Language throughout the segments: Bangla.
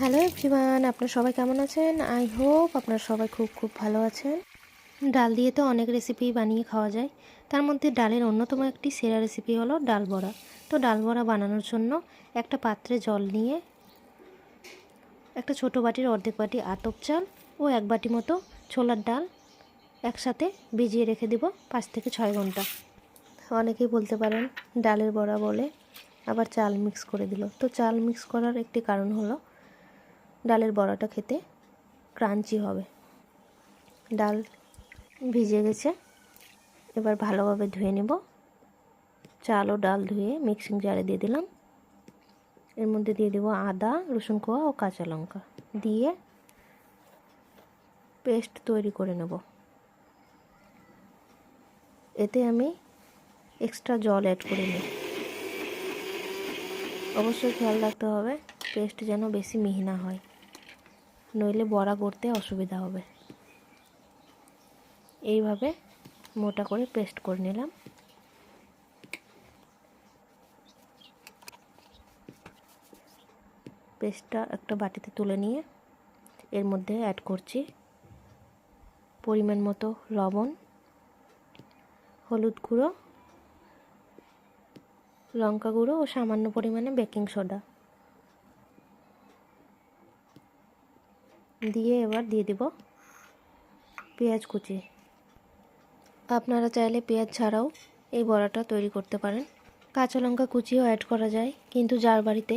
হ্যালো এভরিওয়ান আপনার সবাই কেমন আছেন? আই হোপ আপনারা সবাই খুব খুব ভালো আছেন। ডাল দিয়ে তো অনেক রেসিপি বানিয়ে খাওয়া যায়। তার মধ্যে ডালের অন্যতম একটি সেরা রেসিপি হলো ডাল বড়া। তো ডাল বড়া বানানোর জন্য একটা পাত্রে জল নিয়ে একটা ছোট বাটির অর্ধেক বাটি আতপ চাল ও এক বাটি মতো ছোলার ডাল একসাথে ভিজিয়ে রেখে দেব পাঁচ থেকে ছয় ঘণ্টা। অনেকেই বলতে পারেন, ডালের বড়া বলে আবার চাল মিক্স করে দিল। তো চাল মিক্স করার একটি কারণ হলো ডালের বড়াটা খেতে ক্রাঞ্চি হবে। ডাল ভিজে গেছে। এবার ভালোভাবে ধুয়ে নেব। চাল ও ডাল ধুয়ে মিক্সিং জারে দিয়ে দিলাম। এর মধ্যে দিয়ে দেবো আদা, রসুন কোয়া ও কাঁচা লঙ্কা। দিয়ে পেস্ট তৈরি করে নেব। এতে আমি এক্সট্রা জল অ্যাড করে নিই অবশ্যই খেয়াল রাখতে হবে, পেস্ট যেন বেশি মিহি না হয়। নইলে বড়া করতে অসুবিধা হবে। এইভাবে মোটা করে পেস্ট করে নিলাম। পেস্টটা একটা বাটিতে তুলে নিয়ে এর মধ্যে অ্যাড করছি পরিমাণ মতো লবণ, হলুদ গুঁড়ো, লঙ্কা গুঁড়ো ও সামান্য পরিমাণে বেকিং সোডা দিয়ে এবার দিয়ে দেব পেঁয়াজ কুচি। আপনারা চাইলে পেঁয়াজ ছাড়াও এই বড়াটা তৈরি করতে পারেন। কাঁচা লঙ্কা কুচিও অ্যাড করা যায়, কিন্তু যার বাড়িতে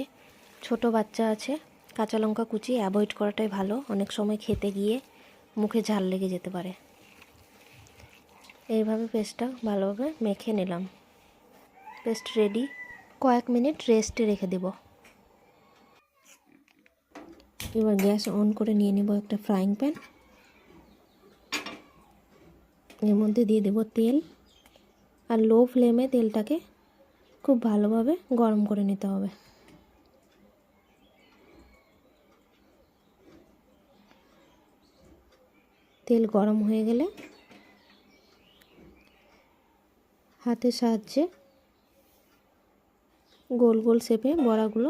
ছোট বাচ্চা আছে, কাঁচা লঙ্কা কুচি অ্যাভয়েড করাটাই ভালো। অনেক সময় খেতে গিয়ে মুখে ঝাল লেগে যেতে পারে। এইভাবে পেস্টটা ভালোভাবে মেখে নিলাম। পেস্ট রেডি কয়েক মিনিট রেস্টে রেখে দেব। এবার গ্যাস অন করে নিয়ে নেব একটা ফ্রাইং প্যান এর মধ্যে দিয়ে দেব তেল আর লো ফ্লেমে তেলটাকে খুব ভালোভাবে গরম করে নিতে হবে। তেল গরম হয়ে গেলে হাতের সাহায্যে গোল গোল শেপে বড়াগুলো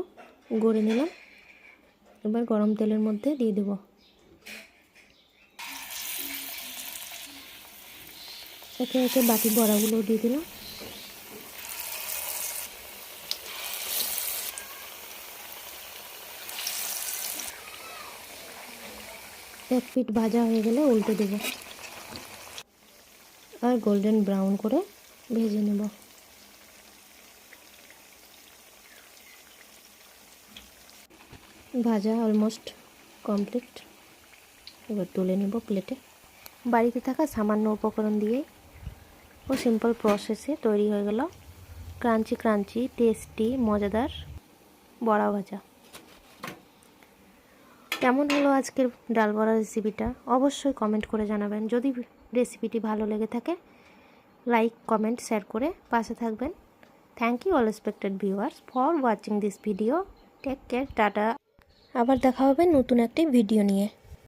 গড়ে নিলাম। এবার গরম তেলের মধ্যে দিয়ে দেব। একে একে বাকি বড়াগুলো দিয়ে দিলাম। এক ফিট ভাজা হয়ে গেলে উল্টে দেব। আর গোল্ডেন ব্রাউন করে ভেজে নেব। ভাজা অলমোস্ট কমপ্লিট এবার তুলে নেব প্লেটে বাড়িতে থাকা সামান্য উপকরণ দিয়ে ও সিম্পল প্রসেসে তৈরি হয়ে গেল। ক্রাঞ্চি ক্রাঞ্চি টেস্টি মজাদার বড়া ভাজা। কেমন হলো আজকের ডাল বড়া রেসিপিটা অবশ্যই কমেন্ট করে জানাবেন। যদি রেসিপিটি ভালো লেগে থাকে লাইক কমেন্ট শেয়ার করে পাশে থাকবেন। Thank you all respected viewers for watching this video take care tata. আবার দেখা হবে নতুন একটি ভিডিও নিয়ে।